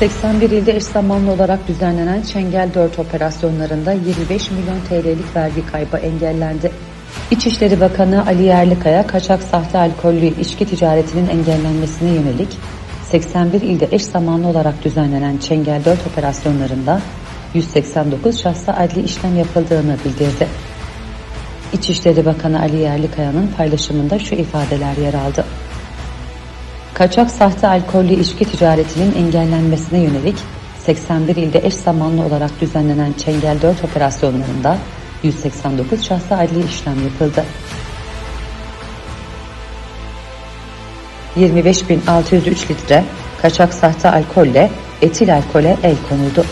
81 ilde eş zamanlı olarak düzenlenen Çengel 4 operasyonlarında 25 milyon TL'lik vergi kaybı engellendi. İçişleri Bakanı Ali Yerlikaya, kaçak sahte alkollü içki ticaretinin engellenmesine yönelik 81 ilde eş zamanlı olarak düzenlenen Çengel 4 operasyonlarında 189 şahsa adli işlem yapıldığını bildirdi. İçişleri Bakanı Ali Yerlikaya'nın paylaşımında şu ifadeler yer aldı. Kaçak sahte alkollü içki ticaretinin engellenmesine yönelik 81 ilde eş zamanlı olarak düzenlenen Çengel 4 operasyonlarında 189 şahsa adli işlem yapıldı. 25.603 litre kaçak sahte alkolle etil alkole el konuldu.